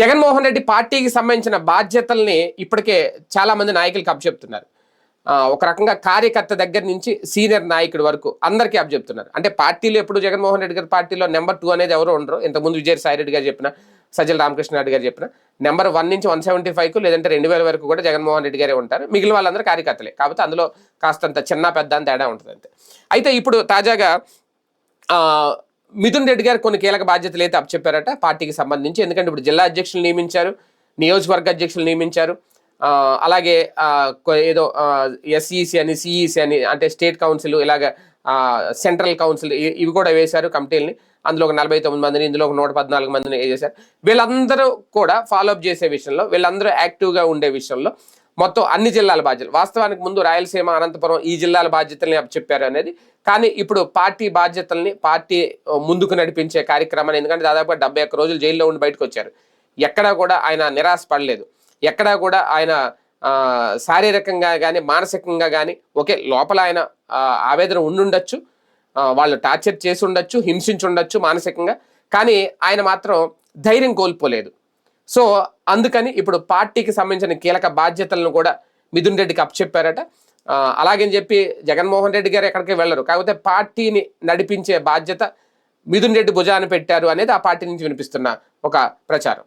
జగన్మోహన్ రెడ్డి పార్టీకి సంబంధించిన బాధ్యతల్ని ఇప్పటికే చాలా మంది నాయకులకు అప్పచెప్తున్నారు ఒక రకంగా కార్యకర్త దగ్గర నుంచి సీనియర్ నాయకుడి వరకు అందరికీ అప్పచెప్తున్నారు అంటే పార్టీలో ఎప్పుడు జగన్మోహన్ రెడ్డి గారి పార్టీలో నెంబర్ టూ అనేది ఎవరు ఉండరు. ఇంతకుముందు విజయసాయి రెడ్డి గారు చెప్పిన సజ్జల రామకృష్ణ రెడ్డి గారు చెప్పిన నెంబర్ వన్ నుంచి వన్ సెవెంటీ ఫైవ్కు లేదంటే రెండు వేల వరకు కూడా జగన్మోహన్ రెడ్డి గారే ఉంటారు. మిగిలిన వాళ్ళందరూ కార్యకర్తలే. కాబట్టి అందులో కాస్తంత చిన్న పెద్ద అని తేడా ఉంటుంది అంతే అయితే ఇప్పుడు తాజాగా మిథున్ రెడ్డి గారు కొన్ని కీలక బాధ్యతలు అయితే అప్పచెప్పారట పార్టీకి సంబంధించి. ఎందుకంటే ఇప్పుడు జిల్లా అధ్యక్షులు నియమించారు నియోజకవర్గ అధ్యక్షులు నియమించారు. అలాగే ఏదో ఎస్ఈసి అని సిఈసి అని అంటే స్టేట్ కౌన్సిల్ ఇలాగ సెంట్రల్ కౌన్సిల్ ఇవి కూడా వేశారు కమిటీలని. అందులో ఒక నలభై తొమ్మిది మందిని ఇందులో ఒక నూట పద్నాలుగు మందిని వేసేశారు. వీళ్ళందరూ కూడా ఫాలోఅప్ చేసే విషయంలో వీళ్ళందరూ యాక్టివ్గా ఉండే విషయంలో మొత్తం అన్ని జిల్లాల బాధ్యతలు. వాస్తవానికి ముందు రాయలసీమ అనంతపురం ఈ జిల్లాల బాధ్యతల్ని చెప్పారు అనేది. కానీ ఇప్పుడు పార్టీ బాధ్యతల్ని పార్టీ ముందుకు నడిపించే కార్యక్రమాన్ని ఎందుకంటే దాదాపుగా డెబ్బై ఒక్క రోజులు జైల్లో ఉండి బయటకు వచ్చారు ఎక్కడా కూడా ఆయన నిరాశ పడలేదు. ఎక్కడా కూడా ఆయన శారీరకంగా కానీ మానసికంగా కానీ ఒకే లోపల ఆయన ఆవేదన ఉండుండొచ్చు. వాళ్ళు టార్చర్ చేసి ఉండొచ్చు హింసించుండొచ్చు మానసికంగా. కానీ ఆయన మాత్రం ధైర్యం కోల్పోలేదు. సో అందుకని ఇప్పుడు పార్టీకి సంబంధించిన కీలక బాధ్యతలను కూడా మిథున్ రెడ్డికి అప్పచెప్పారట. అలాగని చెప్పి జగన్మోహన్ రెడ్డి గారు ఎక్కడికి వెళ్ళరు. కాకపోతే పార్టీని నడిపించే బాధ్యత మిథున్ రెడ్డి భుజాన్ని పెట్టారు అనేది ఆ పార్టీ నుంచి వినిపిస్తున్న ఒక ప్రచారం.